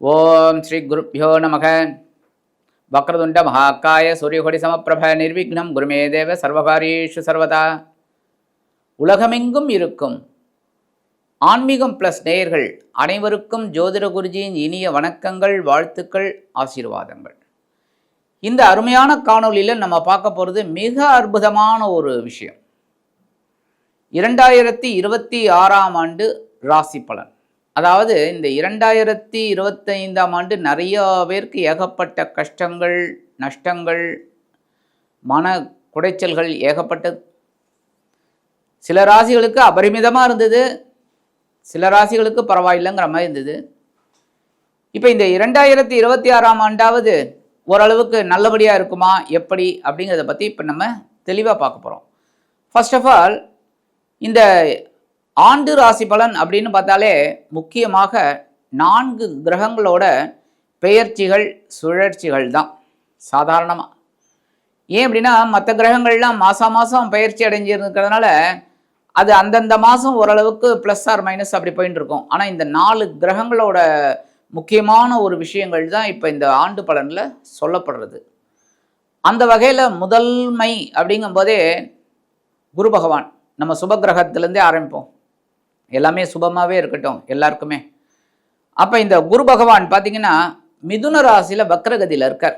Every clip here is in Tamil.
ஓம் ஸ்ரீ குருப்பியோ நமக. வக்ரதுண்ட மகாக்காய சூரியகொடி சமப்பிரப நிர்விக்னம். குருமே தேவ சர்வகாரியேஷு சர்வதா. உலகமெங்கும் இருக்கும் ஆன்மீகம் ப்ளஸ் நேயர்கள் அனைவருக்கும் ஜோதிட குருஜியின் இனிய வணக்கங்கள் வாழ்த்துக்கள் ஆசீர்வாதங்கள். இந்த அருமையான காணொலியில் நம்ம பார்க்க போகிறது மிக அற்புதமான ஒரு விஷயம். இரண்டாயிரத்தி இருபத்தி ஆறாம் ஆண்டு ராசி பலன். அதாவது இந்த இரண்டாயிரத்தி இருபத்தைந்தாம் ஆண்டு நிறைய பேருக்கு ஏகப்பட்ட கஷ்டங்கள் நஷ்டங்கள் மன குடைச்சல்கள் ஏகப்பட்டது. சில ராசிகளுக்கு அபரிமிதமாக இருந்தது. சில ராசிகளுக்கு பரவாயில்லைங்கிற மாதிரி இருந்தது. இப்போ இந்த இரண்டாயிரத்தி இருபத்தி ஆறாம் ஆண்டாவது ஓரளவுக்கு நல்லபடியாக இருக்குமா எப்படி அப்படிங்கிறத பற்றி இப்போ நம்ம தெளிவாக பார்க்க போகிறோம் ஃபர்ஸ்ட் ஆஃப் ஆல் இந்த ஆண்டு ராசி பலன் அப்படின்னு பார்த்தாலே முக்கியமாக நான்கு கிரகங்களோட பெயர்ச்சிகள் சுழற்சிகள் தான் சாதாரணமாக ஏன் அப்படின்னா மற்ற கிரகங்கள்லாம் மாதம் மாதம் பயிற்சி அடைஞ்சிருக்கிறதுனால அது அந்தந்த மாதம் ஓரளவுக்கு ப்ளஸ் ஆர் மைனஸ் அப்படி போயின்னு இருக்கும். ஆனால் இந்த நாலு கிரகங்களோட முக்கியமான ஒரு விஷயங்கள் தான் இப்போ இந்த ஆண்டு பலனில் சொல்லப்படுறது. அந்த வகையில் முதல்மை அப்படிங்கும்போதே குரு பகவான். நம்ம சுபகிரகத்திலேருந்தே ஆரம்பிப்போம். எல்லாமே சுபமாகவே இருக்கட்டும் எல்லாருக்குமே. அப்போ இந்த குரு பகவான் பார்த்தீங்கன்னா மிதுன ராசியில் வக்ரகதியில் இருக்கார்.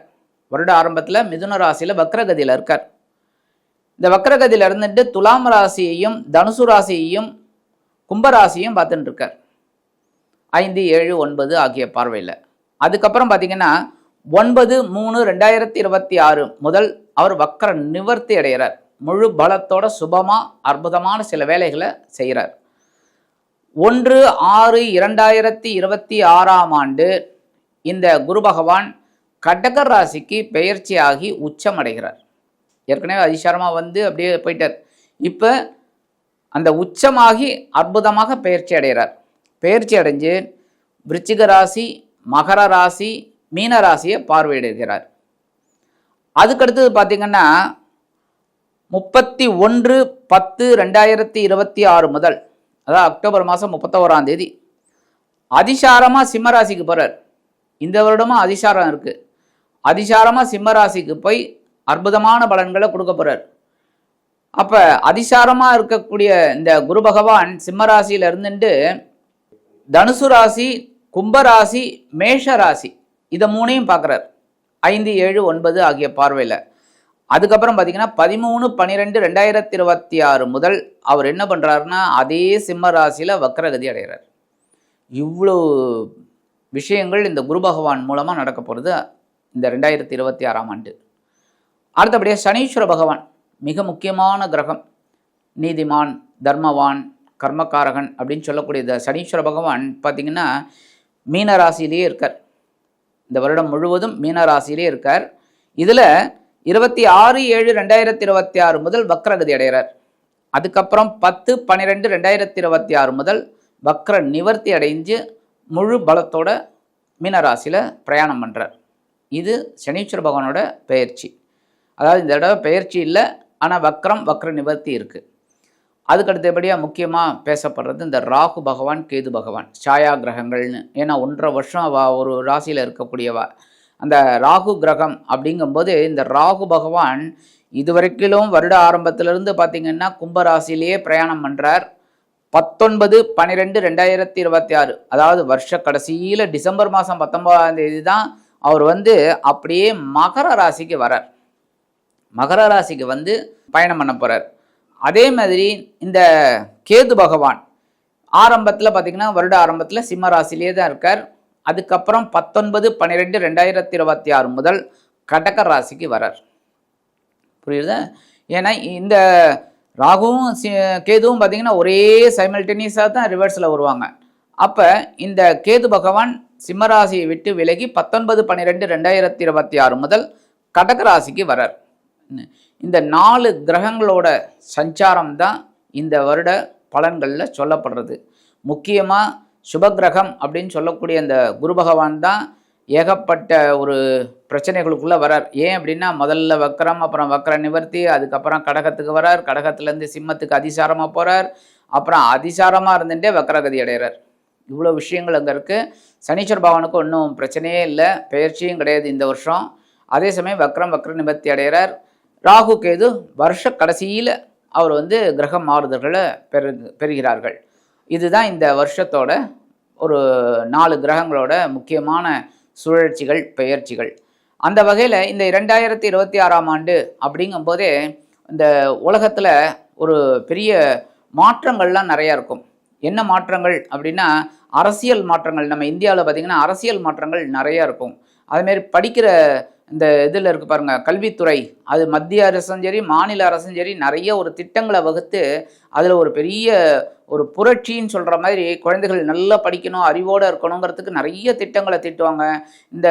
வருட ஆரம்பத்தில் மிதுன ராசியில் வக்ரகதியில் இருக்கார். இந்த வக்ரகதியில் இருந்துட்டு துலாம் ராசியையும் தனுசு ராசியையும் கும்பராசியும் பார்த்துட்டு இருக்கார். ஐந்து ஏழு ஒன்பது ஆகிய பார்வையில். அதுக்கப்புறம் பார்த்தீங்கன்னா ஒன்பது மூணு ரெண்டாயிரத்தி இருபத்தி ஆறு முதல் அவர் வக்கர நிவர்த்தி அடைகிறார். முழு பலத்தோட சுபமாக அற்புதமான சில வேலைகளை செய்கிறார். ஒன்று ஆறு இரண்டாயிரத்தி இருபத்தி ஆறாம் ஆண்டு இந்த குரு பகவான் கடகர் ராசிக்கு பெயர்ச்சியாகி உச்சமடைகிறார். ஏற்கனவே அதிசாரமாக வந்து அப்படியே போயிட்டார். இப்போ அந்த உச்சமாகி அற்புதமாக பெயர்ச்சி அடைகிறார். பெயர்ச்சி அடைஞ்சு விருச்சிக ராசி மகர ராசி மீன ராசியை பார்வையிடுகிறார். அதுக்கடுத்தது பார்த்திங்கன்னா முப்பத்தி ஒன்று பத்து ரெண்டாயிரத்தி இருபத்தி ஆறு முதல் அதாவது அக்டோபர் மாதம் முப்பத்தோராம் தேதி. அதிசாரமாக சிம்மராசிக்கு போகிறார் இந்த வருடமும் அதிசாரம் இருக்குது அதிசாரமாக சிம்மராசிக்கு போய் அற்புதமான பலன்களை கொடுக்க போகிறார் அப்போ அதிசாரமாக இருக்கக்கூடிய இந்த குரு பகவான் சிம்மராசியில் இருந்துட்டு தனுசு ராசி கும்பராசி மேஷ ராசி இதை மூணையும் பார்க்குறார். ஐந்து ஏழு ஒன்பது ஆகிய பார்வையில். அதுக்கப்புறம் பார்த்தீங்கன்னா பதிமூணு பன்னிரெண்டு ரெண்டாயிரத்தி இருபத்தி ஆறு முதல் அவர் என்ன பண்ணுறாருன்னா அதே சிம்ம ராசியில் வக்ரகதி அடைகிறார். இவ்வளோ விஷயங்கள் இந்த குரு பகவான் மூலமாக நடக்க போகிறது இந்த ரெண்டாயிரத்தி இருபத்தி ஆறாம் ஆண்டு. அடுத்தபடியாக சனீஸ்வர பகவான் மிக முக்கியமான கிரகம். நீதிமான் தர்மவான் கர்மகாரகன் அப்படின்னு சொல்லக்கூடிய இந்த சனீஸ்வர பகவான் பார்த்திங்கன்னா மீனராசியிலே இருக்கார். இந்த வருடம் முழுவதும் மீனராசியிலே இருக்கார். இதில் இருபத்தி ஆறு ஏழு ரெண்டாயிரத்தி இருபத்தி ஆறு முதல் வக்ரகதி அடைகிறார். அதுக்கப்புறம் பத்து பன்னிரெண்டு ரெண்டாயிரத்தி இருபத்தி ஆறு முதல் வக்ர நிவர்த்தி அடைஞ்சு முழு பலத்தோட மீனராசியில் பிரயாணம் பண்ணுறார் இது சனீஸ்வர பகவானோட பெயர்ச்சி. அதாவது இந்த தடவை பெயர்ச்சி இல்லை ஆனால் வக்ரம் வக்ர நிவர்த்தி இருக்குது அதுக்கு அடுத்தபடியாக முக்கியமாக பேசப்படுறது இந்த ராகு பகவான் கேது பகவான் சாயா கிரகங்கள்னு ஏன்னா ஒன்றரை வருஷம் அவ ஒரு ராசியில் இருக்கக்கூடியவா. அந்த ராகு கிரகம் அப்படிங்கும்போது இந்த ராகு பகவான் இதுவரைக்கிலும் வருட ஆரம்பத்திலிருந்து பார்த்திங்கன்னா கும்பராசிலேயே பிரயாணம் பண்ணுறார் பத்தொன்பது பன்னிரெண்டு ரெண்டாயிரத்தி இருபத்தி ஆறு அதாவது வருஷ கடைசியில் டிசம்பர் மாதம் பத்தொன்பதாம் தேதி தான் அவர் வந்து அப்படியே மகர ராசிக்கு வரார். மகர ராசிக்கு வந்து பயணம் பண்ண போகிறார் அதே மாதிரி இந்த கேது பகவான் ஆரம்பத்தில் பார்த்திங்கன்னா வருட ஆரம்பத்தில் சிம்ம ராசிலேயே தான் இருக்கார். அதுக்கப்புறம் பத்தொன்பது பன்னிரெண்டு ரெண்டாயிரத்தி இருபத்தி ஆறு முதல் கடக ராசிக்கு வரார். புரியுதா? ஏன்னா இந்த ராகுவும் சி கேதுவும் பார்த்திங்கன்னா ஒரே சைமல்டேனியஸாக தான் ரிவர்ஸில் வருவாங்க. அப்போ இந்த கேது பகவான் சிம்மராசியை விட்டு விலகி பத்தொன்பது பன்னிரெண்டு ரெண்டாயிரத்தி இருபத்தி ஆறு முதல் கடக ராசிக்கு வரார். இந்த நாலு கிரகங்களோட சஞ்சாரம் தான் இந்த வருட பலன்களில் சொல்லப்படுறது. முக்கியமாக சுபகிரகம் அப்படின்னு சொல்லக்கூடிய அந்த குரு பகவான் தான் ஏகப்பட்ட ஒரு பிரச்சனைகளுக்குள்ளே வரார். ஏன் அப்படின்னா முதல்ல வக்கரம் அப்புறம் வக்கர நிவர்த்தி அதுக்கப்புறம் கடகத்துக்கு வரார். கடகத்துலேருந்து சிம்மத்துக்கு அதிசாரமாக போகிறார் அப்புறம் அதிசாரமாக இருந்துட்டே வக்கரகதி அடைகிறார். இவ்வளோ விஷயங்கள் அங்கே இருக்குது சனீஸ்வர பகவானுக்கு ஒன்றும் பிரச்சனையே இல்லை. பெயர்ச்சியும் கிடையாது இந்த வருஷம். அதே சமயம் வக்ரம் வக்ர நிவர்த்தி அடைகிறார். ராகு கேது வருஷ கடைசியில் அவர் வந்து கிரக மாறுதல்களை பெறு பெறுகிறார்கள். இதுதான் இந்த வருஷத்தோட ஒரு நாலு கிரகங்களோட முக்கியமான சுழற்சிகள் பெயர்ச்சிகள். அந்த வகையில் இந்த இரண்டாயிரத்தி இருபத்தி ஆறாம் ஆண்டு அப்படிங்கும்போதே இந்த உலகத்தில் ஒரு பெரிய மாற்றங்கள்லாம் நிறையா இருக்கும். என்ன மாற்றங்கள் அப்படின்னா அரசியல் மாற்றங்கள். நம்ம இந்தியாவில் பார்த்திங்கன்னா அரசியல் மாற்றங்கள் நிறையா இருக்கும். அதுமாரி படிக்கிற இந்த இதில் இருக்கு பாருங்க கல்வித்துறை. அது மத்திய அரசும் சரி மாநில அரசும் சரி நிறைய ஒரு திட்டங்களை வகுத்து அதில் ஒரு பெரிய ஒரு புரட்சின்னு சொல்கிற மாதிரி குழந்தைகள் நல்லா படிக்கணும் அறிவோடு இருக்கணுங்கிறதுக்கு நிறைய திட்டங்களை திட்டுவாங்க. இந்த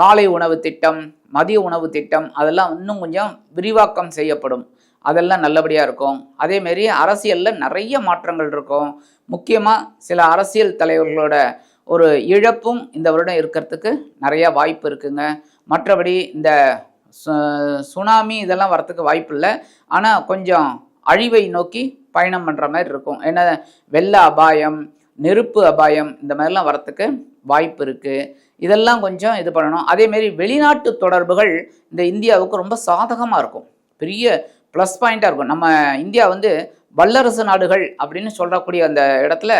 காலை உணவு திட்டம் மதிய உணவு திட்டம் அதெல்லாம் இன்னும் கொஞ்சம் விரிவாக்கம் செய்யப்படும். அதெல்லாம் நல்லபடியாக இருக்கும். அதேமாரி அரசியலில் நிறைய மாற்றங்கள் இருக்கும். முக்கியமாக சில அரசியல் தலைவர்களோட ஒரு இழப்பும் இந்த வருடம் இருக்கிறதுக்கு நிறையா வாய்ப்பு இருக்குங்க. மற்றபடி இந்த சுனாமி இதெல்லாம் வரத்துக்கு வாய்ப்பு இல்லை ஆனால் கொஞ்சம் அழிவை நோக்கி பயணம் பண்ணுற மாதிரி இருக்கும். ஏன்னா வெள்ள அபாயம் நெருப்பு அபாயம் இந்த மாதிரிலாம் வரத்துக்கு வாய்ப்பு இருக்குது இதெல்லாம் கொஞ்சம் இது பண்ணணும். அதேமாரி வெளிநாட்டு தொடர்புகள் இந்த இந்தியாவுக்கு ரொம்ப சாதகமாக இருக்கும். பெரிய ப்ளஸ் பாயிண்ட்டாக இருக்கும். நம்ம இந்தியா வந்து வல்லரசு நாடுகள் அப்படின்னு சொல்லக்கூடிய அந்த இடத்துல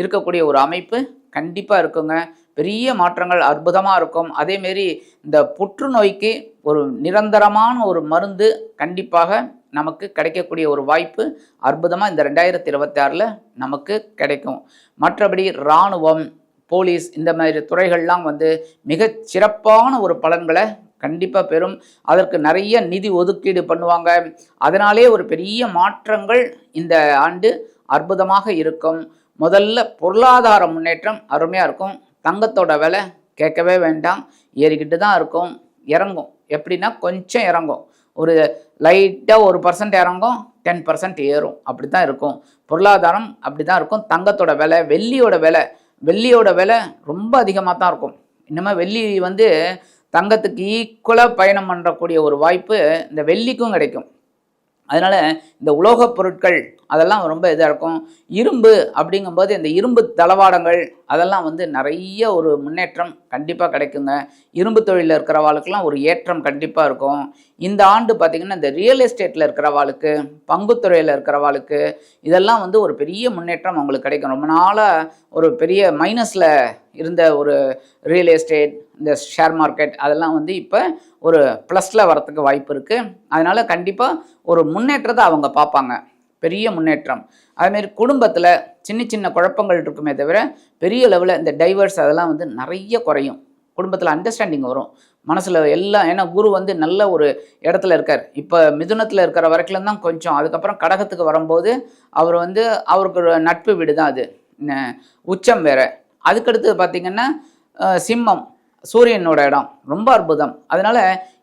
இருக்கக்கூடிய ஒரு அமைப்பு கண்டிப்பாக இருக்குங்க. பெரிய மாற்றங்கள் அற்புதமாக இருக்கும். அதேமாரி இந்த புற்றுநோய்க்கு ஒரு நிரந்தரமான ஒரு மருந்து கண்டிப்பாக நமக்கு கிடைக்கக்கூடிய ஒரு வாய்ப்பு அற்புதமாக இந்த ரெண்டாயிரத்தி இருபத்தி ஆறில் நமக்கு கிடைக்கும். மற்றபடி இராணுவம் போலீஸ் இந்த மாதிரி துறைகள்லாம் வந்து மிக சிறப்பான ஒரு பலன்களை கண்டிப்பாக பெறும். அதற்கு நிறைய நிதி ஒதுக்கீடு பண்ணுவாங்க. அதனாலே ஒரு பெரிய மாற்றங்கள் இந்த ஆண்டு அற்புதமாக இருக்கும். முதல்ல பொருளாதார முன்னேற்றம் அருமையாக இருக்கும். தங்கத்தோட விலை கேட்கவே வேண்டாம். ஏறிக்கிட்டு தான் இருக்கும். இறங்கும். எப்படின்னா கொஞ்சம் இறங்கும். ஒரு லைட்டாக ஒரு பர்சன்ட் இறங்கும் டென் பர்சன்ட் ஏறும். அப்படி தான் இருக்கும். பொருளாதாரம் அப்படி தான் இருக்கும். தங்கத்தோட விலை வெள்ளியோட விலை வெள்ளியோட விலை ரொம்ப அதிகமாக தான் இருக்கும். இன்னமும் வெள்ளி வந்து தங்கத்துக்கு ஈக்குவலாக பயணம் பண்ணுறக்கூடிய ஒரு வாய்ப்பு இந்த வெள்ளிக்கும் கிடைக்கும். அதனால் இந்த உலோகப் பொருட்கள் அதெல்லாம் ரொம்ப இதாக இருக்கும். இரும்பு அப்படிங்கும்போது இந்த இரும்பு தளவாடங்கள் அதெல்லாம் வந்து நிறைய ஒரு முன்னேற்றம் கண்டிப்பாக கிடைக்குங்க. இரும்பு தொழிலில் இருக்கிறவாளுக்கெல்லாம் ஒரு ஏற்றம் கண்டிப்பாக இருக்கும். இந்த ஆண்டு பார்த்திங்கன்னா இந்த ரியல் எஸ்டேட்டில் இருக்கிறவாளுக்கு பங்குத்துறையில் இருக்கிறவாளுக்கு இதெல்லாம் வந்து ஒரு பெரிய முன்னேற்றம் அவங்களுக்கு கிடைக்கும். ரொம்ப நாளாக ஒரு பெரிய மைனஸில் இருந்த ஒரு ரியல் எஸ்டேட் இந்த ஷேர் மார்க்கெட் அதெல்லாம் வந்து இப்போ ஒரு ப்ளஸில் வரத்துக்கு வாய்ப்பு இருக்குது அதனால் கண்டிப்பாக ஒரு முன்னேற்றத்தை அவங்க பார்ப்பாங்க. பெரிய முன்னேற்றம். அதுமாரி குடும்பத்தில் சின்ன சின்ன குழப்பங்கள் இருக்குமே தவிர பெரிய லெவலில் இந்த டைவர்ஸ் அதெல்லாம் வந்து நிறைய குறையும். குடும்பத்தில் அண்டர்ஸ்டாண்டிங் வரும். மனசில் எல்லாம் ஏன்னா குரு வந்து நல்ல ஒரு இடத்துல இருக்கார். இப்போ மிதுனத்தில் இருக்கிற வரைக்கும் தான் கொஞ்சம் அதுக்கப்புறம் கடகத்துக்கு வரும்போது அவர் வந்து அவருக்கு நட்பு வீடு தான் அது. உச்சம் வேற. அதுக்கடுத்து பார்த்திங்கன்னா சிம்மம் சூரியனோட இடம். ரொம்ப அற்புதம். அதனால்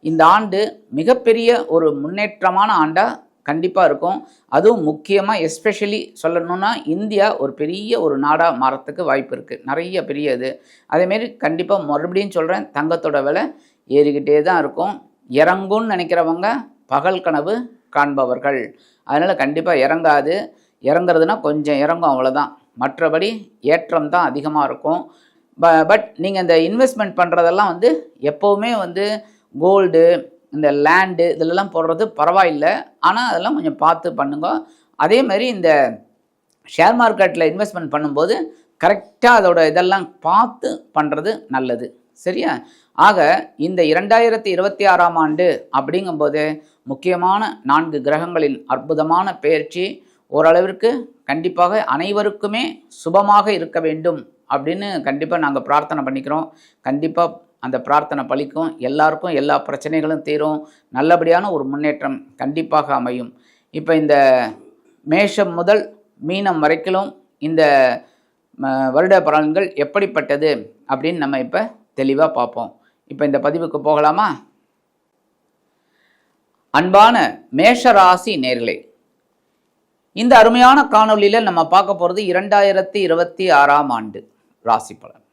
இந்த ஆண்டு மிகப்பெரிய ஒரு முன்னேற்றமான ஆண்டாக கண்டிப்பாக இருக்கும். அதுவும் முக்கியமாக எஸ்பெஷலி சொல்லணும்னா இந்தியா ஒரு பெரிய ஒரு நாடாக மாறத்துக்கு வாய்ப்பு இருக்குது நிறைய பெரிய இது. அதேமாரி கண்டிப்பாக மறுபடியும் சொல்கிறேன் தங்கத்தோட விலை ஏறிக்கிட்டே தான் இருக்கும். இறங்கும்னு நினைக்கிறவங்க பகல் கனவு காண்பவர்கள். அதனால் கண்டிப்பாக இறங்காது. இறங்குறதுனா கொஞ்சம் இறங்கும் அவ்வளோதான் மற்றபடி ஏற்றம் தான் அதிகமாக இருக்கும். ப பட் நீங்கள் இந்த இன்வெஸ்ட்மெண்ட் பண்ணுறதெல்லாம் வந்து எப்போவுமே வந்து கோல்டு இந்த லேண்டு இதிலெல்லாம் போடுறது பரவாயில்லை. ஆனால் அதெல்லாம் கொஞ்சம் பார்த்து பண்ணுங்க. அதே மாதிரி இந்த ஷேர் மார்க்கெட்டில் இன்வெஸ்ட்மெண்ட் பண்ணும்போது கரெக்டாக அதோட இதெல்லாம் பார்த்து பண்ணுறது நல்லது. சரியா? ஆக இந்த இரண்டாயிரத்தி இருபத்தி ஆறாம் ஆண்டு அப்படிங்கும்போது முக்கியமான நான்கு கிரகங்களின் அற்புதமான பயிற்சி ஓரளவிற்கு கண்டிப்பாக அனைவருக்குமே சுபமாக இருக்க வேண்டும் அப்படின்னு கண்டிப்பாக நாங்கள் பிரார்த்தனை பண்ணிக்கிறோம். கண்டிப்பாக அந்த பிரார்த்தனை பலிக்கும். எல்லாருக்கும் எல்லா பிரச்சனைகளும் தீரும். நல்லபடியான ஒரு முன்னேற்றம் கண்டிப்பாக அமையும். இப்போ இந்த மேஷம் முதல் மீனம் வரைக்கிலும் இந்த வருட பலன்கள் எப்படிப்பட்டது அப்படின்னு நம்ம இப்போ தெளிவாக பார்ப்போம். இப்போ இந்த பதிவுக்கு போகலாமா? அன்பான மேஷராசி நேர்களே இந்த அருமையான காணொலியில் நம்ம பார்க்க போகிறது இரண்டாயிரத்தி இருபத்தி ஆறாம் ஆண்டு ராசி பலன்.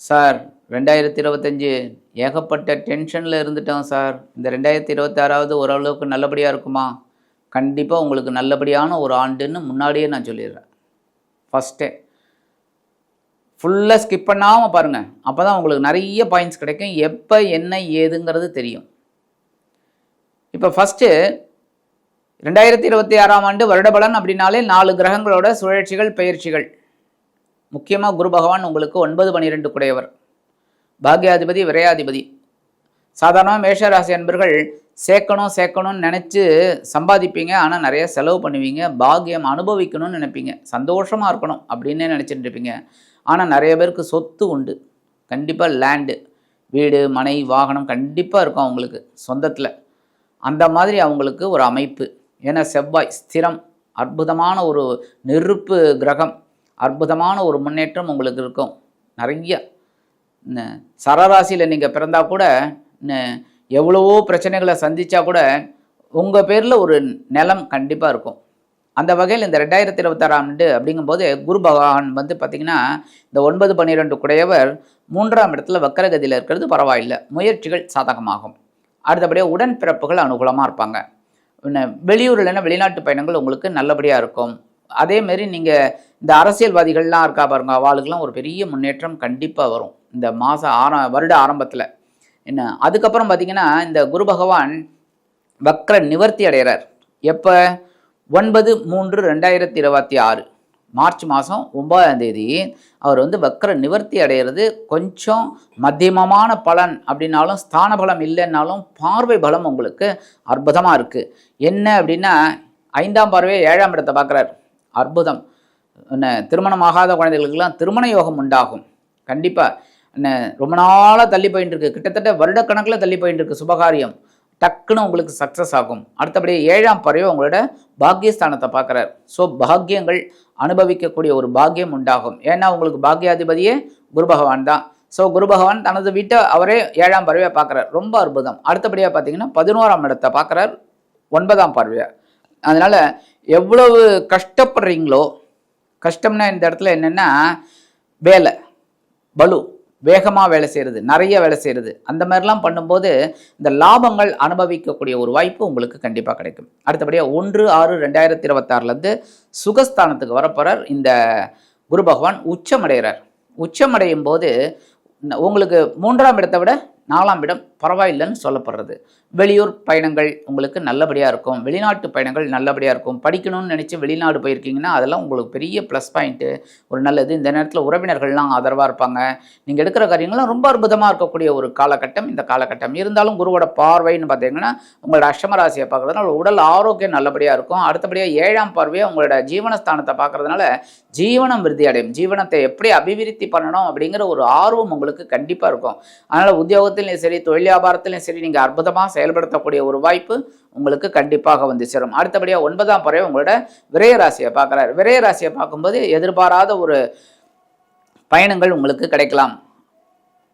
சார் ரெண்டாயிரத்தி இருபத்தஞ்சி ஏகப்பட்ட டென்ஷனில் இருந்துட்டோம் சார். இந்த ரெண்டாயிரத்தி இருபத்தாறாவது ஓரளவுக்கு நல்லபடியாக இருக்குமா? கண்டிப்பாக உங்களுக்கு நல்லபடியான ஒரு ஆண்டுன்னு முன்னாடியே நான் சொல்லிடுறேன். ஃபஸ்ட்டே ஃபுல்லாக ஸ்கிப் பண்ணாமல் பாருங்கள் அப்போ தான் உங்களுக்கு நிறைய பாயிண்ட்ஸ் கிடைக்கும். எப்போ என்ன ஏதுங்கிறது தெரியும். இப்போ ஃபஸ்ட்டு ரெண்டாயிரத்தி இருபத்தி ஆறாம் ஆண்டு வருடபலன் அப்படின்னாலே நாலு கிரகங்களோட சுழற்சிகள் பயிற்சிகள். முக்கியமாக குரு பகவான் உங்களுக்கு ஒன்பது பன்னிரெண்டு குடையவர் பாக்யாதிபதி விரையாதிபதி. சாதாரணமாக மேஷராசி அன்பர்கள் சேர்க்கணும் சேர்க்கணும்னு நினச்சி சம்பாதிப்பீங்க. ஆனால் நிறைய செலவு பண்ணுவீங்க. பாக்கியம் அனுபவிக்கணும்னு நினைப்பீங்க. சந்தோஷமாக இருக்கணும் அப்படின்னே நினச்சிட்டு இருப்பீங்க. ஆனால் நிறைய பேருக்கு சொத்து உண்டு. கண்டிப்பாக லேண்டு வீடு மனை வாகனம் கண்டிப்பாக இருக்கும் அவங்களுக்கு சொந்தத்தில். அந்த மாதிரி அவங்களுக்கு ஒரு அமைப்பு. ஏன்னா செவ்வாய் ஸ்திரம். அற்புதமான ஒரு நெருப்பு கிரகம். அற்புதமான ஒரு முன்னேற்றம் உங்களுக்கு இருக்கும். நிறைய சரராசியில் நீங்கள் பிறந்தா கூட எவ்வளவோ பிரச்சனைகளை சந்தித்தா கூட உங்கள் பேரில் ஒரு நிலம் கண்டிப்பாக இருக்கும். அந்த வகையில் இந்த ரெண்டாயிரத்தி இருபத்தாறாம் ஆண்டு அப்படிங்கும்போது குரு பகவான் வந்து பார்த்திங்கன்னா இந்த ஒன்பது பன்னிரெண்டு குடையவர் மூன்றாம் இடத்துல வக்கரகதியில் இருக்கிறது பரவாயில்லை. முயற்சிகள் சாதகமாகும். அடுத்தபடியாக உடன்பிறப்புகள் அனுகூலமாக இருப்பாங்க. பின்ன வெளியூர் இல்லைன்னா வெளிநாட்டு பயணங்கள் உங்களுக்கு நல்லபடியாக இருக்கும். அதேமாரி நீங்கள் இந்த அரசியல்வாதிகள்லாம் இருக்கா பாருங்க அவளுக்கெல்லாம் ஒரு பெரிய முன்னேற்றம் கண்டிப்பாக வரும். இந்த மாதம் ஆர வருட ஆரம்பத்தில். என்ன? அதுக்கப்புறம் பார்த்தீங்கன்னா இந்த குரு பகவான் வக்ர நிவர்த்தி அடைகிறார் எப்போ? ஒன்பது மூன்று ரெண்டாயிரத்தி இருபத்தி ஆறு. மார்ச் மாதம் ஒன்பதாம் தேதி அவர் வந்து வக்ர நிவர்த்தி அடைகிறது கொஞ்சம் மத்தியமமான பலன் அப்படின்னாலும் ஸ்தான பலம் இல்லைன்னாலும் பார்வை பலம் உங்களுக்கு அற்புதமாக இருக்குது என்ன அப்படின்னா ஐந்தாம் பார்வையை ஏழாம் இடத்தை பார்க்குறாரு. அற்புதம். என்ன திருமணமாகாத குழந்தைகளுக்கெல்லாம் திருமண யோகம் உண்டாகும். கண்டிப்பாக என்ன ரொம்ப நாளாக தள்ளி போயின்னு இருக்கு. கிட்டத்தட்ட வருடக்கணக்கில் தள்ளி போயின்னு இருக்கு சுபகாரியம். டக்குன்னு உங்களுக்கு சக்ஸஸ் ஆகும். அடுத்தபடி ஏழாம் பறவை உங்களோட பாக்கியஸ்தானத்தை பார்க்குறார். ஸோ பாக்கியங்கள் அனுபவிக்கக்கூடிய ஒரு பாக்கியம் உண்டாகும். ஏன்னா உங்களுக்கு பாக்கியாதிபதியே குரு பகவான் தான். ஸோ குரு பகவான் தனது வீட்டை அவரே ஏழாம் பறவையாக பார்க்குறார். ரொம்ப அற்புதம். அடுத்தபடியாக பார்த்தீங்கன்னா பதினோராம் இடத்தை பார்க்குறார் ஒன்பதாம் பறவையை. அதனால் எவ்வளவு கஷ்டப்படுறீங்களோ கஷ்டம்னா இந்த இடத்துல என்னென்னா வேலை. பலு வேகமாக வேலை செய்கிறது நிறைய வேலை செய்கிறது அந்த மாதிரிலாம் பண்ணும்போது இந்த லாபங்கள் அனுபவிக்கக்கூடிய ஒரு வாய்ப்பு உங்களுக்கு கண்டிப்பாக கிடைக்கும். அடுத்தபடியாக ஒன்று ஆறு ரெண்டாயிரத்தி இருபத்தாறுலேருந்து சுகஸ்தானத்துக்கு வரப்போகிறார் இந்த குரு பகவான் உச்சமடைகிறார். உச்சமடையும் போது உங்களுக்கு மூன்றாம் இடத்தை விட நாலாம் இடம் பரவாயில்லைன்னு சொல்லப்படுறது. வெளியூர் பயணங்கள் உங்களுக்கு நல்லபடியாக இருக்கும். வெளிநாட்டு பயணங்கள் நல்லபடியாக இருக்கும். படிக்கணும்னு நினச்சி வெளிநாடு போயிருக்கீங்கன்னா அதெல்லாம் உங்களுக்கு பெரிய ப்ளஸ் பாயிண்ட்டு ஒரு நல்லது. இந்த நேரத்தில் உறவினர்கள்லாம் ஆதரவாக இருப்பாங்க. நீங்கள் எடுக்கிற காரியங்கள்லாம் ரொம்ப அற்புதமாக இருக்கக்கூடிய ஒரு காலகட்டம். இந்த காலகட்டம் இருந்தாலும் குருவோட பார்வைன்னு பார்த்தீங்கன்னா உங்களோட அஷ்டம ராசியை உடல் ஆரோக்கியம் நல்லபடியாக இருக்கும். அடுத்தபடியாக ஏழாம் பார்வையை உங்களோட ஜீவனஸ்தானத்தை பார்க்குறதுனால ஜீவனம் விருத்தி அடையும். ஜீவனத்தை எப்படி அபிவிருத்தி பண்ணணும் அப்படிங்கிற ஒரு ஆர்வம் உங்களுக்கு கண்டிப்பாக இருக்கும். அதனால் உத்தியோகத்திலையும் சரி தொழில் வியாபாரத்திலையும் சரி நீங்கள் அற்புதமாக செயல்படுத்தக்கூடிய ஒரு வாய்ப்பு உங்களுக்கு கண்டிப்பாக வந்து சேரும். அடுத்தபடியாக ஒன்பதாம் பறவை உங்களோட விரயராசியை பார்க்குறாரு. பார்க்கும்போது எதிர்பாராத ஒரு பயணங்கள் உங்களுக்கு கிடைக்கலாம்.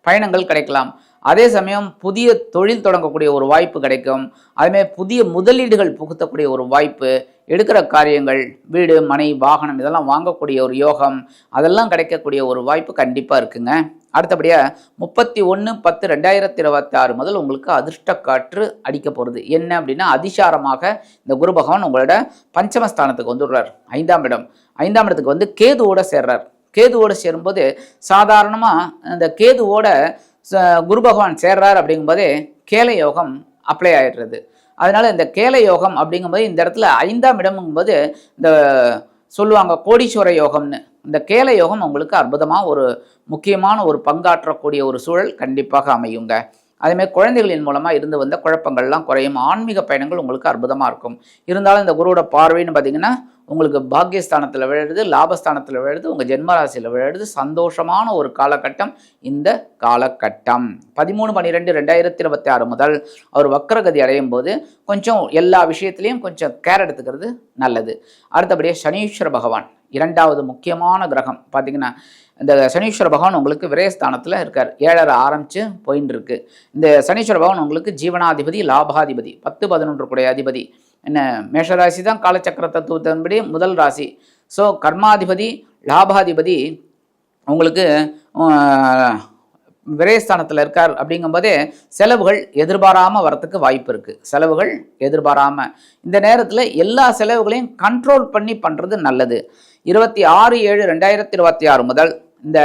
பயணங்கள் கிடைக்கலாம். அதே சமயம் புதிய தொழில் தொடங்கக்கூடிய ஒரு வாய்ப்பு கிடைக்கும். அதுமாதிரி புதிய முதலீடுகள் புகுத்தக்கூடிய ஒரு வாய்ப்பு எடுக்கிற காரியங்கள் வீடு மனை வாகனம் இதெல்லாம் வாங்கக்கூடிய ஒரு யோகம் அதெல்லாம் கிடைக்கக்கூடிய ஒரு வாய்ப்பு கண்டிப்பாக இருக்குங்க. அடுத்தபடியாக முப்பத்தி ஒன்று பத்து ரெண்டாயிரத்தி இருபத்தி ஆறு முதல் உங்களுக்கு அதிர்ஷ்ட காற்று அடிக்க போகிறது என்ன அப்படின்னா அதிசாரமாக இந்த குரு பகவான் உங்களோட பஞ்சமஸ்தானத்துக்கு வந்துடுறார். ஐந்தாம் இடம். ஐந்தாம் இடத்துக்கு வந்து கேதுவோட சேர்றார். கேதுவோட சேரும்போது சாதாரணமாக அந்த கேதுவோட ச- குரு பகவான் சேர்றார் அப்படிங்கும்போதே கேல யோகம் அப்ளை ஆகிடுறது அதனால் இந்த கேல யோகம் அப்படிங்கும்போது இந்த இடத்துல ஐந்தாம் இடம்ங்கும்போது இந்த சொல்லுவாங்க கோடீஸ்வர யோகம்னு. இந்த கேல யோகம் உங்களுக்கு அற்புதமாக ஒரு முக்கியமான ஒரு பங்காற்றக்கூடிய ஒரு சூழல் கண்டிப்பாக அமையுங்க. அதேமாதிரி குழந்தைகளின் மூலமாக இருந்து வந்த குழப்பங்கள்லாம் குறையும். ஆன்மீக பயணங்கள் உங்களுக்கு அற்புதமாக இருக்கும். இருந்தாலும் இந்த குருவோட பார்வைன்னு பார்த்தீங்கன்னா உங்களுக்கு பாக்கியஸ்தானத்தில் விழுது லாபஸ்தானத்தில் விழுது உங்கள் ஜென்மராசியில் விழுது சந்தோஷமான ஒரு காலகட்டம் இந்த காலகட்டம். பதிமூணு பன்னிரெண்டு ரெண்டாயிரத்தி இருபத்தி ஆறு முதல் அவர் வக்கரகதி அடையும் போது கொஞ்சம் எல்லா விஷயத்துலேயும் கொஞ்சம் கேர் எடுத்துக்கிறது நல்லது. அடுத்தபடியாக சனீஸ்வர பகவான். இரண்டாவது முக்கியமான கிரகம். பார்த்தீங்கன்னா இந்த சனீஸ்வர பகவான் உங்களுக்கு விரயஸ்தானத்தில் இருக்கார். ஏழரை ஆரம்பித்து போயின்னு இருக்கு இந்த சனீஸ்வர பகவான் உங்களுக்கு ஜீவனாதிபதி லாபாதிபதி பத்து பதினொன்று கூடிய அதிபதி. என்ன மேஷராசி தான் காலச்சக்கர தத்துவத்தின்படி முதல் ராசி. ஸோ கர்மாதிபதி லாபாதிபதி உங்களுக்கு விரயஸ்தானத்தில் இருக்கார் அப்படிங்கும்போதே செலவுகள் எதிர்பாராமல் வரத்துக்கு வாய்ப்பு இருக்குது செலவுகள் எதிர்பாராமல் இந்த நேரத்தில் எல்லா செலவுகளையும் கண்ட்ரோல் பண்ணி பண்ணுறது நல்லது. இருபத்தி ஆறு ஏழு ரெண்டாயிரத்தி இருபத்தி ஆறு முதல் இந்த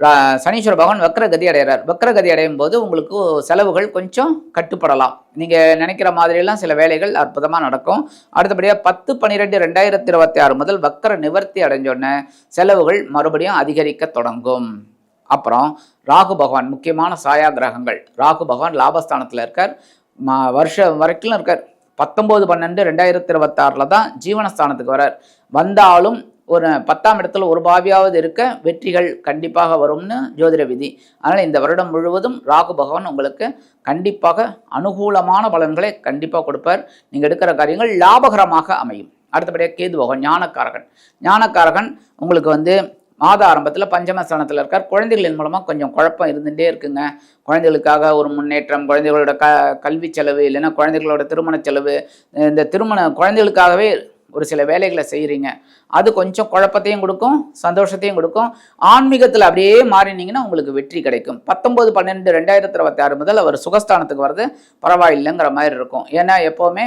ரா- சனீஸ்வர பகவான் வக்ரகதி அடைகிறார் வக்ரகதி அடையும் போது உங்களுக்கு செலவுகள் கொஞ்சம் கட்டுப்படலாம். நீங்கள் நினைக்கிற மாதிரியெல்லாம் சில வேலைகள் அற்புதமாக நடக்கும். அடுத்தபடியாக பத்து பன்னிரெண்டு ரெண்டாயிரத்தி இருபத்தி ஆறு முதல் வக்கர நிவர்த்தி அடைஞ்சோடனே செலவுகள் மறுபடியும் அதிகரிக்க தொடங்கும். அப்புறம் ராகு பகவான் முக்கியமான சாயா கிரகங்கள். ராகு பகவான் லாபஸ்தானத்தில் இருக்கார். வருஷம் வரைக்கும் இருக்கார். பத்தொம்போது பன்னெண்டு ரெண்டாயிரத்தி இருபத்தாறில் தான் ஜீவனஸ்தானத்துக்கு வரார். வந்தாலும் ஒரு பத்தாம் இடத்துல ஒரு பாவியாவது இருக்க வெற்றிகள் கண்டிப்பாக வரும்னு ஜோதிட விதி. அதனால் இந்த வருடம் முழுவதும் ராகு பகவான் உங்களுக்கு கண்டிப்பாக அனுகூலமான பலன்களை கண்டிப்பாக கொடுப்பார். நீங்கள் எடுக்கிற காரியங்கள் லாபகரமாக அமையும். அடுத்தபடியாக கேது பகவான் ஞானக்காரகன். ஞானக்காரகன் உங்களுக்கு வந்து மாத ஆரம்பத்தில் பஞ்சமஸ்தானத்தில் இருக்கார். குழந்தைகளின் மூலமாக கொஞ்சம் குழப்பம் இருந்துகிட்டே இருக்குங்க. குழந்தைகளுக்காக ஒரு முன்னேற்றம் குழந்தைகளோட க கல்வி செலவு இல்லைன்னா குழந்தைகளோட திருமண செலவு இந்த திருமண குழந்தைகளுக்காகவே ஒரு சில வேலைகளை செய்கிறீங்க அது கொஞ்சம் குழப்பத்தையும் கொடுக்கும் சந்தோஷத்தையும் கொடுக்கும். ஆன்மீகத்தில் அப்படியே மாறினீங்கன்னா உங்களுக்கு வெற்றி கிடைக்கும். பத்தொம்போது பன்னெண்டு ரெண்டாயிரத்தி இருபத்தி ஆறு முதல் அவர் சுகஸ்தானத்துக்கு வர்றது பரவாயில்லைங்கிற மாதிரி இருக்கும். ஏன்னா எப்போவுமே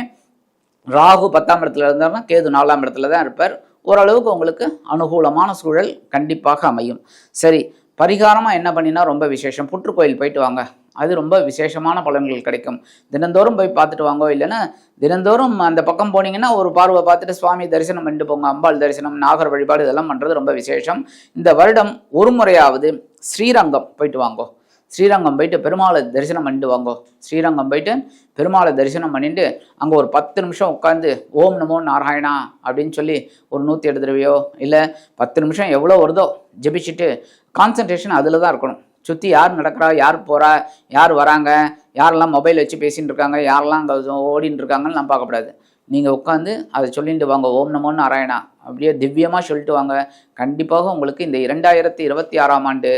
ராகு பத்தாம் இடத்துல இருந்தாருன்னா கேது நாலாம் இடத்துல தான் இருப்பார். ஓரளவுக்கு உங்களுக்கு அனுகூலமான சூழல் கண்டிப்பாக அமையும். சரி பரிகாரமாக என்ன பண்ணினா ரொம்ப விசேஷம். புற்றுக்கோயில் போயிட்டு வாங்க. அது ரொம்ப விசேஷமான பலன்கள் கிடைக்கும். தினந்தோறும் போய் பார்த்துட்டு வாங்கோ இல்லைன்னா தினந்தோறும் அந்த பக்கம் போனீங்கன்னா ஒரு பார்வை பார்த்துட்டு சுவாமி தரிசனம் பண்ணிட்டு போங்க அம்பாள் தரிசனம் நாகர் வழிபாடு இதெல்லாம் பண்ணுறது ரொம்ப விசேஷம். இந்த வருடம் ஒரு முறையாவது ஸ்ரீரங்கம் போயிட்டு வாங்கோ. ஸ்ரீரங்கம் போயிட்டு பெருமாளை தரிசனம் பண்ணிட்டு வாங்கோ. ஸ்ரீரங்கம் போயிட்டு பெருமாளை தரிசனம் பண்ணிட்டு அங்கே ஒரு பத்து நிமிஷம் உட்காந்து ஓம் நமோ நாராயணா அப்படின்னு சொல்லி ஒரு நூற்றி எட்டு தடவையோ இல்லை பத்து நிமிஷம் எவ்வளோ வருதோ ஜெபிச்சுட்டு கான்சன்ட்ரேஷன் அதில் தான் இருக்கணும். சுற்றி யார் நடக்கிறா யார் போகிறா யார் வராங்க யாரெல்லாம் மொபைல் வச்சு பேசிகிட்டு இருக்காங்க யாரெல்லாம் அங்கே ஓடின்னு இருக்காங்கன்னு நான் பார்க்கக்கூடாது நீங்கள் உட்காந்து அதை சொல்லிட்டு வாங்க ஓம் நமோ நாராயணா. அப்படியே திவ்யமாக சொல்லிட்டு வாங்க. கண்டிப்பாக உங்களுக்கு இந்த இரண்டாயிரத்தி இருபத்தி ஆறாம் ஆண்டு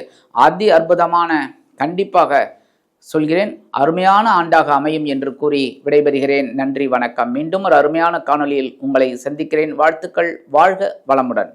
அதி அற்புதமான கண்டிப்பாக சொல்கிறேன். அருமையான ஆண்டாக அமையும் என்று கூறி விடைபெறுகிறேன். நன்றி வணக்கம். மீண்டும் ஒரு அருமையான காணொளியில் உங்களை சந்திக்கிறேன். வாழ்த்துக்கள். வாழ்க வளமுடன்.